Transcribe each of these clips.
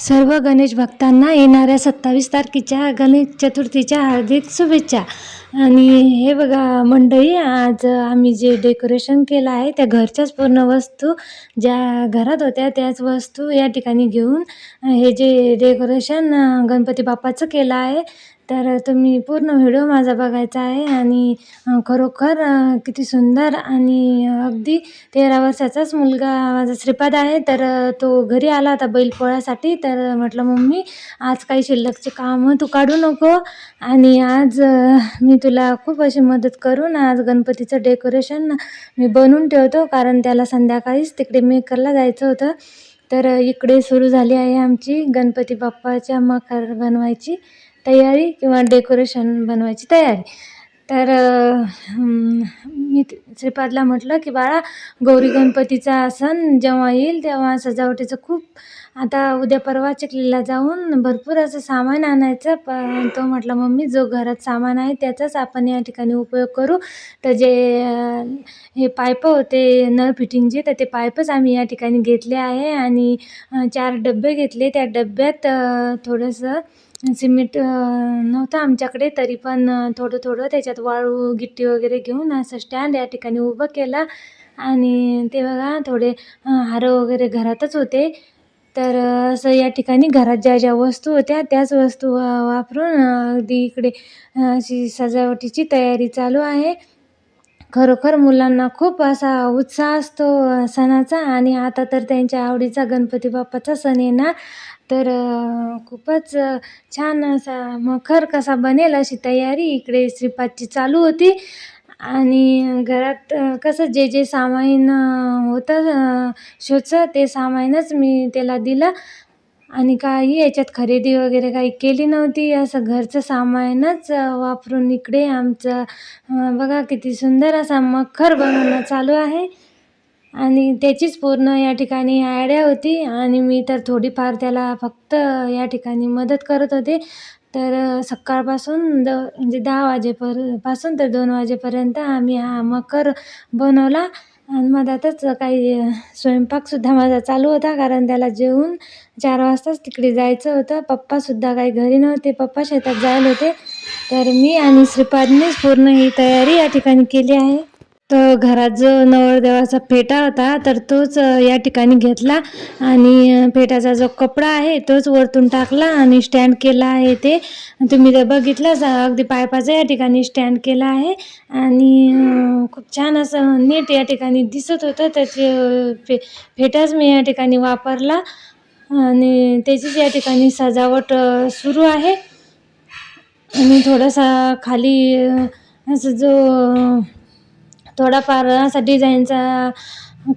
सर्व गणेश भक्तांना येणाऱ्या सत्तावीस तारखेच्या गणेश चतुर्थीच्या हार्दिक शुभेच्छा. आणि हे बघा मंडळी आज आम्ही जे डेकोरेशन केलं आहे त्या घरच्याच पूर्ण वस्तू ज्या घरात होत्या त्याच वस्तू या ठिकाणी घेऊन हे जे डेकोरेशन गणपती बाप्पाचं केलं आहे तर तुम्ही पूर्ण व्हिडिओ माझा बघायचा आहे आणि खरोखर किती सुंदर आणि अगदी तेरा वर्षाचाच मुलगा माझा श्रीपाद आहे. तर तो घरी आला होता बैलपोळ्यासाठी. तर म्हटलं मम्मी आज काही शिल्लकचे कामं तू काढू नको आणि आज मी तुला खूप अशी मदत करून आज गणपतीचं डेकोरेशन मी बनवून ठेवतो कारण त्याला संध्याकाळीच तिकडे मेकरला जायचं होतं. तर इकडे सुरू झाली आहे आमची गणपती बाप्पाच्या मकर बनवायची. तयारी किंवा डेकोरेशन बनवायची तयारी. तर मी श्रीपादला म्हटलं की बाळा गौरी गणपतीचा सण जेव्हा येईल तेव्हा सजावटीचं खूप आता उद्या परवा चिखलीला जाऊन भरपूर असं सामान आणायचं पण तो म्हटला मम्मी जो घरात सामान आहे त्याचाच आपण या ठिकाणी उपयोग करू. तर जे हे पाईप होते नळ फिटिंगचे तर ते पाईपच आम्ही या ठिकाणी घेतले आहे आणि चार डबे घेतले. त्या डब्यात थोडंसं सिमेंट नव्हतं आमच्याकडे तरी पण थोडं थोडं त्याच्यात वाळू गिट्टी वगैरे घेऊन असं स्टँड या ठिकाणी उभं केलं. आणि ते बघा थोडे हारं वगैरे घरातच होते. तर असं या ठिकाणी घरात ज्या ज्या वस्तू होत्या त्याच वस्तू वापरून अगदी इकडे अशी सजावटीची तयारी चालू आहे. खरोखर मुलांना खूप असा उत्साह असतो सणाचा. आणि आता तर त्यांच्या आवडीचा गणपती बाप्पाचा सण येणार तर खूपच छान असा मखर कसा बनेल अशी तयारी इकडे श्रीपादची चालू होती. आणि घरात कसं जे जे सामान होतं शोचं ते सामानच मी त्याला दिलं. आणि काही याच्यात खरेदी वगैरे काही केली नव्हती. असं घरचं सामानच वापरून इकडे आमचं बघा किती सुंदर असा मखर बनवणं चालू आहे. आणि त्याचीच पूर्ण या ठिकाणी आयडिया होती. आणि मी तर थोडीफार त्याला फक्त या ठिकाणी मदत करत होते. तर सकाळपासून द म्हणजे दहा वाजेपरपासून तर दोन वाजेपर्यंत आम्ही हा मखर बनवला. आणि मधातच काही स्वयंपाकसुद्धा माझा चालू होता कारण त्याला जेवून चार वाजताच तिकडे जायचं होतं. पप्पासुद्धा काही घरी नव्हते. पप्पा शेतात जायला होते. तर मी आणि श्रीपादनेच पूर्ण ही तयारी या ठिकाणी केली आहे. तर घरात जो नवरदेवाचा फेटा होता तर तोच या ठिकाणी घेतला आणि फेटाचा जो कपडा आहे तोच वरतून टाकला आणि स्टँड केला आहे ते. तुम्ही जर बघितलंच अगदी पायपाचा या ठिकाणी स्टँड केला आहे आणि खूप छान असं नीट या ठिकाणी दिसत होतं. त्याचे फे फेटाच मी या ठिकाणी वापरला आणि त्याचीच या ठिकाणी सजावट सुरू आहे. आणि थोडासा खाली असं जो थोडाफार असा डिझाईनचा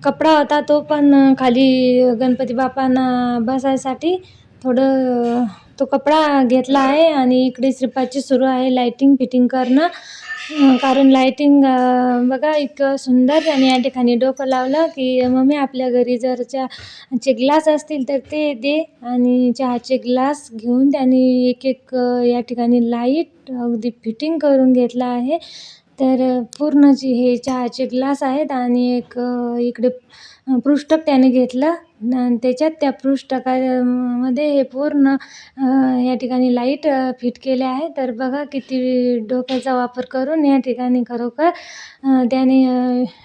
कपडा होता तो पण खाली गणपती बाप्पांना बसायसाठी थोडं तो कपडा घेतला आहे आणि इकडे श्रीपादची सुरू आहे लाईटिंग फिटिंग करणं. कारण लाईटिंग बघा इतकं सुंदर आणि या ठिकाणी डोकं लावलं की मम्मी आपल्या घरी जर चहाचे ग्लास असतील तर ते दे आणि चहाचे ग्लास घेऊन त्याने एक एक या ठिकाणी लाइट अगदी फिटिंग करून घेतला आहे. तर पूर्ण जे हे चहाचे ग्लास आहेत आणि एक इकडे पृष्ठ पृष्ठक त्याने घेतलं. आणि त्याच्यात त्या पृष्ठका मध्ये हे पूर्ण या ठिकाणी लाइट फिट केले आहे तर बघा किती डोक्याचा वापर करून या ठिकाणी खरोखर त्याने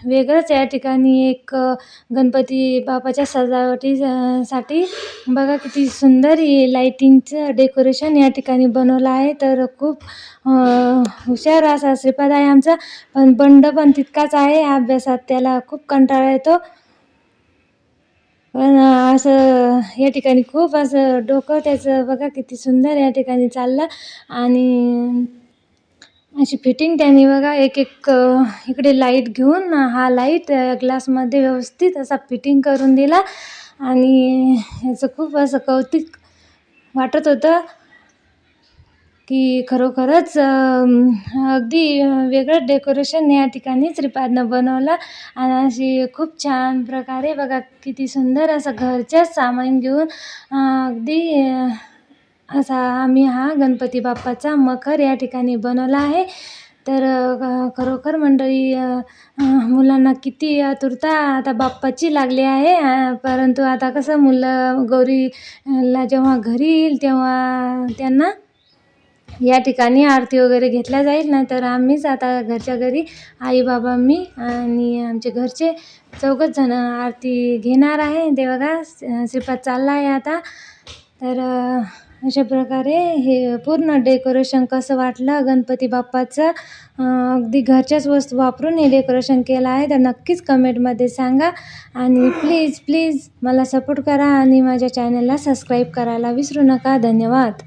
वेगळंच या ठिकाणी एक गणपती बापाच्या सजावटी साठी बघा किती सुंदर ही लाईटिंगचं डेकोरेशन या ठिकाणी बनवलं आहे. तर खूप हुशार असा श्रीपाद आहे आमचा. पण बंड पण तितकाच आहे. अभ्यासात त्याला खूप कंटाळा येतो. पण असं या ठिकाणी खूप असं डोकं त्याचं बघा किती सुंदर या ठिकाणी चाललं. आणि अशी फिटिंग त्याने बघा एक एक इकडे लाइट घेऊन हा लाइट ग्लासमध्ये व्यवस्थित असा फिटिंग करून दिला. आणि याचं खूप असं कौतुक वाटत होतं. की खरोखरच अगदी वेगळं डेकोरेशन या ठिकाणी श्रीपादनं बनवलं. आणि अशी खूप छान प्रकारे बघा किती सुंदर असं घरच्याच सामान घेऊन अगदी असा आम्ही हा गणपती बाप्पाचा मखर या ठिकाणी बनवला आहे. तर खरोखर मंडळी मुलांना किती आतुरता आता बाप्पाची लागली आहे. परंतु आता कसं मुलं गौरीला जेव्हा घरी येईल तेव्हा त्यांना या ठिकाणी आरती वगैरे घेतल्या जाईल ना तर आम्हीच आता घरच्या घरी आई बाबा मी आणि आमचे घरचे चौघंच जण आरती घेणार आहे. ते बघा श्रीपाद चालला आहे आता. तर अशा प्रकारे हे पूर्ण डेकोरेशन कसं वाटलं गणपती बाप्पाचं अगदी घरच्याच वस्तू वापरून हे डेकोरेशन केलं आहे. तर नक्कीच कमेंटमध्ये सांगा आणि प्लीज प्लीज मला सपोर्ट करा आणि माझ्या चॅनलला सबस्क्राईब करायला विसरू नका. धन्यवाद.